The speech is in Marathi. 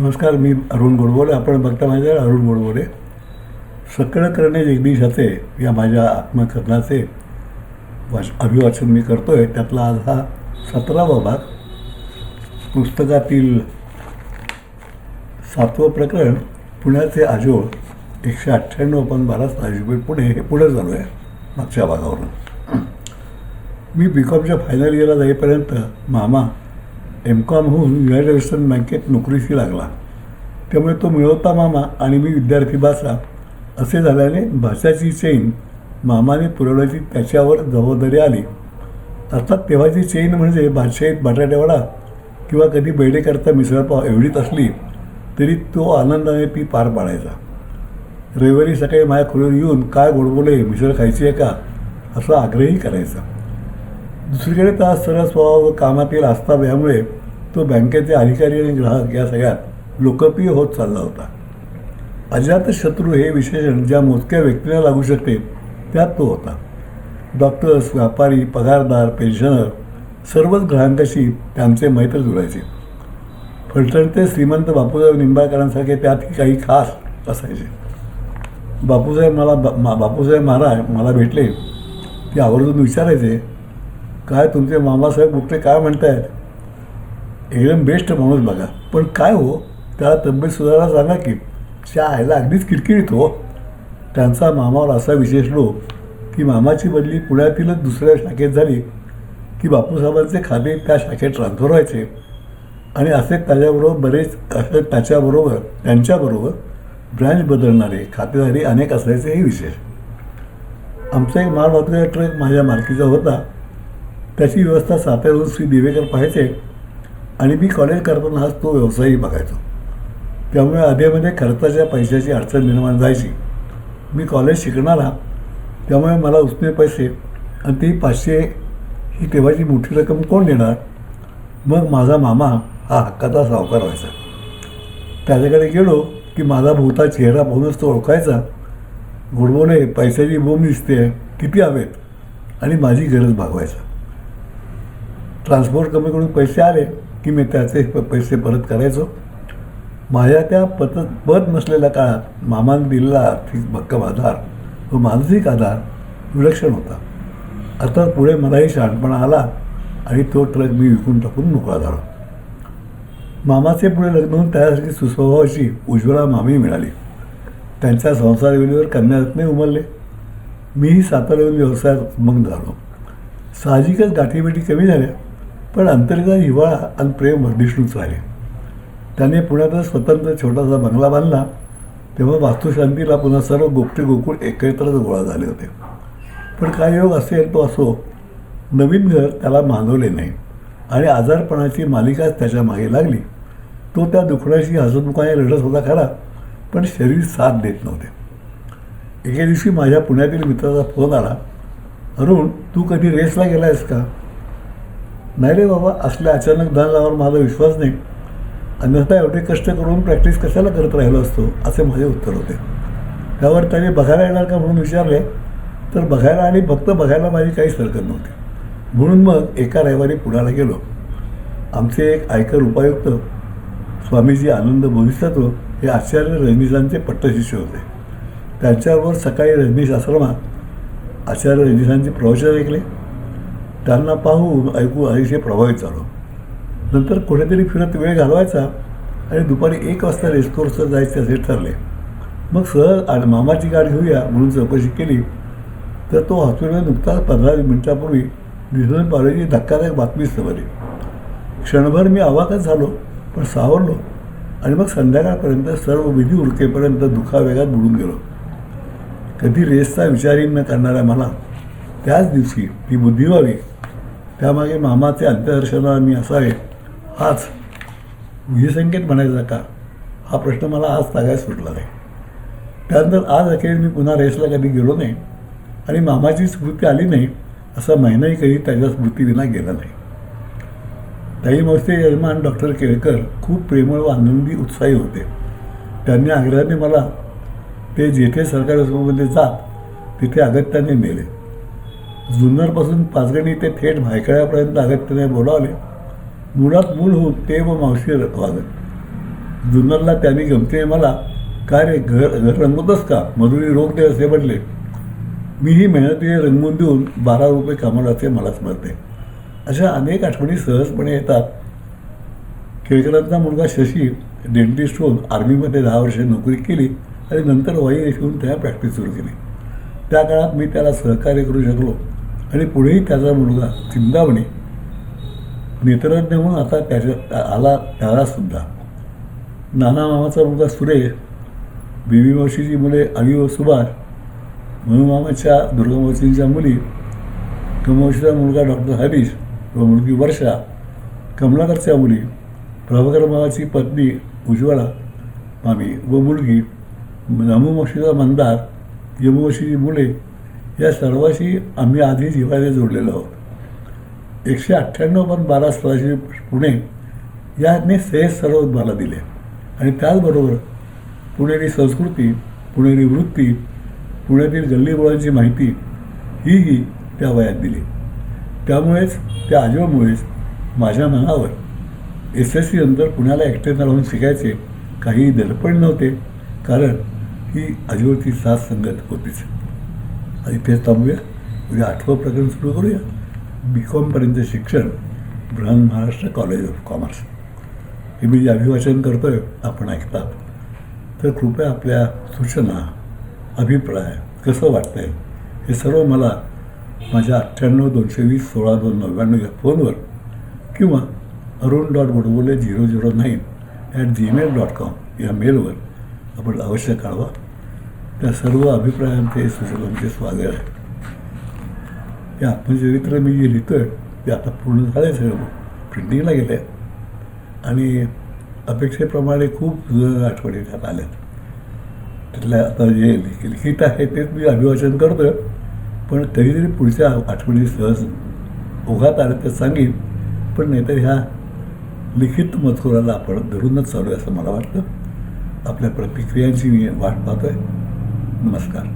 नमस्कार मी अरुण गोडबोले. आपण बघता माझ्या अरुण गोडबोले. सकळ करणे जगदीशाचे या माझ्या आत्मकथनाचे वाच अभिवाचन मी करतो आहे त्यातला आज हा सतरावा भाग. पुस्तकातील सातवं प्रकरण पुण्याचे आजोळ एकशे अठ्ठ्याण्णव पण बारा सहाशे पुणे हे पुढे चालू आहे मागच्या भागावरून. मी बी कॉमच्या फायनल इयरला जाईपर्यंत मामा एम कॉम होऊन युनायटेड वेस्टर्न बँकेत नोकरीशी लागला. त्यामुळे तो मिळवता मामा आणि मी विद्यार्थी भाषा असे झाल्याने भाषाची चेन मामाने पुरवण्याची त्याच्यावर जबाबदारी आली. अर्थात तेव्हाची चेन म्हणजे भाषेत बटाटेवडा किंवा कधी बैडेकरता मिसळपाव एवढीच असली तरी तो आनंदाने ती पार पाडायचा. रविवारी सकाळी माझ्या खोलीवर येऊन काय गोडबोले मिसळ खायची आहे का? असा आग्रही करायचा. दुसरीकडे त्या सरळ स्वभाव व कामातील आस्था यामुळे तो बँकेचे अधिकारी आणि ग्राहक या सगळ्यात लोकप्रिय होत चालला होता. अजात शत्रू हे विशेषण ज्या मोजक्या व्यक्तीला लागू शकते त्यात तो होता. डॉक्टर्स व्यापारी पगारदार पेन्शनर सर्वच ग्राहकांशी त्यांचे मैत्र जुळायचे. फलटणते श्रीमंत बापूसाहेब निंबाळकरांसारखे त्यातही काही खास असायचे. बापूसाहेब मला बा मा- बापूसाहेब महाराज मला भेटले ते आवर्जून विचारायचे काय तुमचे मामासाहेब बुकटे काय म्हणतायत? एकदम बेस्ट माणूस बघा. पण काय हो त्याला तब्येत सुधारायला सांगा की त्या आईला अगदीच किरकिरीत हो. त्यांचा मामावर असा विशेष लोक की मामाची बदली पुण्यातीलच दुसऱ्या शाखेत झाली की बापूसाहेबांचे खाते त्या शाखेत ट्रान्सफर व्हायचे. आणि असे त्याच्याबरोबर बरेच असे त्याच्याबरोबर त्यांच्याबरोबर ब्रँच बदलणारे खातेदारी अनेक असायचे हे विशेष. आमचा एक माल वाहतुकीचा ट्रक माझ्या मालकीचा होता. त्याची व्यवस्था साताऱ्याहून श्री दिवेकर पाहायचे आणि मी कॉलेज करताना हाच तो व्यवसायही बघायचो. त्यामुळे आधीमध्ये खर्चाच्या पैशाची अडचण निर्माण जायची मी कॉलेज शिकणारा त्यामुळे मला उसने पैसे आणि ती पाचशे ही तेव्हाची मोठी रक्कम कोण देणार? मग माझा मामा हा हक्काचा सावकार व्हायचा. त्याच्याकडे गेलो की माझा भोवता चेहरा पाहूनच तो ओळखायचा गुडबोले पैशाची बोंब दिसते किती हवेत? आणि माझी गरज भागवायचा. ट्रान्सपोर्ट कंपनीकडून पैसे आले की मी त्याचे प- पैसे परत करायचो. माझ्या त्या पत पद नसलेल्या काळात मामानं दिलेला आर्थिक भक्कम आधार व मानसिक आधार विलक्षण होता. अर्थात पुढे मलाही शहाणपणा आला आणि तो ट्रक मी विकून टाकून मोकळा झालो. मामाचे पुढे लग्न होऊन त्यासाठी सुस्वभावाची उज्ज्वला मामी मिळाली. त्यांच्या संसारविधीवर कन्यारत्ने उमरले मीही सातारा व्यवसायात मग्न झालो. साहजिकच गाठीभेटी कमी झाल्या. पण अंतर्गत हिवाळा आणि प्रेम वर्धिष्णूच राहिले त्याने पुण्यातच स्वतंत्र छोटासा बंगला बांधला. तेव्हा वास्तुशांतीला पुन्हा सर्व गोपटे गोकुळ एकत्रच गोळा झाले होते. पण काय योग असेल तो असो नवीन घर त्याला मानवले नाही. आणि आजारपणाची मालिकाच त्याच्यामागे लागली. तो त्या दुखण्याशी हसतमुखाने रडत होता खरा पण शरीर साथ देत नव्हते. एके दिवशी माझ्या पुण्यातील मित्राचा फोन आला. अरुण तू कधी रेसला गेला आहेस का? नाही रे बाबा असल्या अचानक धन माझा विश्वास नाही. अन्यथा एवढे कष्ट करून प्रॅक्टिस कशाला करत राहिलो असतो? असे माझे उत्तर होते. त्यावर त्याने बघायला येणार का म्हणून विचारले तर बघायला आणि फक्त बघायला माझी काहीच हरकत नव्हती. म्हणून मग एका रविवारी पुण्याला गेलो. आमचे एक आयकर उपायुक्त स्वामीजी आनंद बोधिसत्व हे आचार्य रजनीशांचे पट्टशिष्य होते. त्यांच्याबरोबर सकाळी रजनीश आश्रमात आचार्य रजनीशांचे प्रवचन ऐकले. त्यांना पाहून ऐकून अतिशय प्रभावित झालो. नंतर कुठेतरी फिरत वेळ घालवायचा आणि दुपारी एक वाजता रेस्कोर्सवर जायचे असे ठरले. मग सहज आणि मामाची गाडी घेऊया म्हणून चौकशी केली. तर तो हॉस्पिटलमध्ये नुकताच पंधरा मिनिटापूर्वी दिसून पावल्याची धक्कादायक बातमी समजली. क्षणभर मी अवाकच झालो पण सावरलो आणि मग संध्याकाळपर्यंत सर्व विधी उरकेपर्यंत दुखावेगात बुडून गेलो. कधी रेसचा विचारही न करणाऱ्या मला त्याच दिवशी ती बुद्धी व्हावी त्यामागे मामाचे अंत्यदर्शनाने असावे. हाच. विसंकेत म्हणायचा का? हा प्रश्न मला आज सांगायला सुटला नाही. त्यानंतर आज अखेर मी पुन्हा रेसला कधी गेलो नाही आणि मामाची स्मृती आली नाही असा महिनाही कधी त्याच्या स्मृतीविना गेला नाही. ताई मावशीचे यजमान डॉक्टर केळकर खूप प्रेमळ व आनंदी उत्साही होते. त्यांनी आग्रहाने मला ते जेथे सरकारी हॉस्पिटलमध्ये जात तिथे अगत्याने नेले जुन्नरपासून पाचगणी ते थेट भायखळ्यापर्यंत अगत्याने बोलावले. मुळात मूळ होऊन ते व मावशी वागत जुन्नरला त्यांनी गमतीने मला काय रे घर घर रंगवतच का? मजुरी रोग दे असे म्हटले. मीही मेहनतीने रंगवून देऊन बारा रुपये कमावल्याचे मलाच मिळते अशा अनेक आठवणी सहजपणे येतात. केळकरांचा मुलगा शशी डेंटिस्ट होऊन आर्मीमध्ये दहा वर्षे नोकरी केली आणि नंतर वाईन येऊन त्या प्रॅक्टिस सुरू केली. त्या काळात मी त्याला सहकार्य करू शकलो. आणि पुढेही त्याचा मुलगा चिंतामणी नेत्रज्ञ म्हणून आता त्याच्या आला त्यालासुद्धा नाना मामाचा मुलगा सुरेश बीबी मावशीची मुले अवी व सुभाष मनुमामाच्या मामाच्या मुली कमावशीचा मुलगा डॉक्टर हरीश व मुलगी वर्षा कमलाकरच्या मुली प्रभाकर मामाची पत्नी उज्ज्वला मामी व मुलगी नमुमावशीचा मंदार यमुवशीची मुले या सर्वाशी आम्ही आधी जिव्हाने जोडलेलो आहोत. एकशे अठ्ठ्याण्णव पण बारा स्थळाशी पुणे याने सहज सर्व मला दिले. आणि त्याचबरोबर पुणेरी संस्कृती पुणेरी वृत्ती पुण्यातील गल्लीबोळांची माहिती हीही त्या वयात दिली. त्यामुळेच त्या आजोबामुळेच माझ्या मनावर एस एस सी नंतर पुण्याला एकट्यानं राहून शिकायचे काही दडपण नव्हते कारण ही आजोबाची साथ संगत होतीच. आणि इथेच थांबूया. उद्या आठवं प्रकरण सुरू करूया. बी कॉमपर्यंत शिक्षण Brihan Maharashtra college of commerce हे मी जे अभिवाचन करतो आहे आपण ऐकतात तर कृपया आपल्या सूचना अभिप्राय कसं वाटतंय हे सर्व मला माझ्या अठ्ठ्याण्णव दोनशे वीस सोळा दोन नव्याण्णव या फोनवर किंवा Arun dot Godbole zero zero nine at Gmail dot com या मेलवर आपण अवश्य कळवा. त्या सर्व अभिप्रायांचे सूचनांचे स्वागत आहे. ते आत्मचरित्र मी जे लिहितो आहे ते आता पूर्ण झाले सगळं. प्रिंटिंगला गेले आणि अपेक्षेप्रमाणे खूप आठवणी त्यात आल्या त्यातल्या आता जे लिख- लिखित आहे तेच मी अभिवाचन करतो पण तरी तरी पुढच्या आठवणी सहज ओघात आल्या तर सांगेन. पण नाहीतर ह्या लिखित मजकुराला आपण धरूनच चालू आहे असं मला वाटतं. आपल्या प्रतिक्रियांची मी वाट पाहतो आहे नमस्कार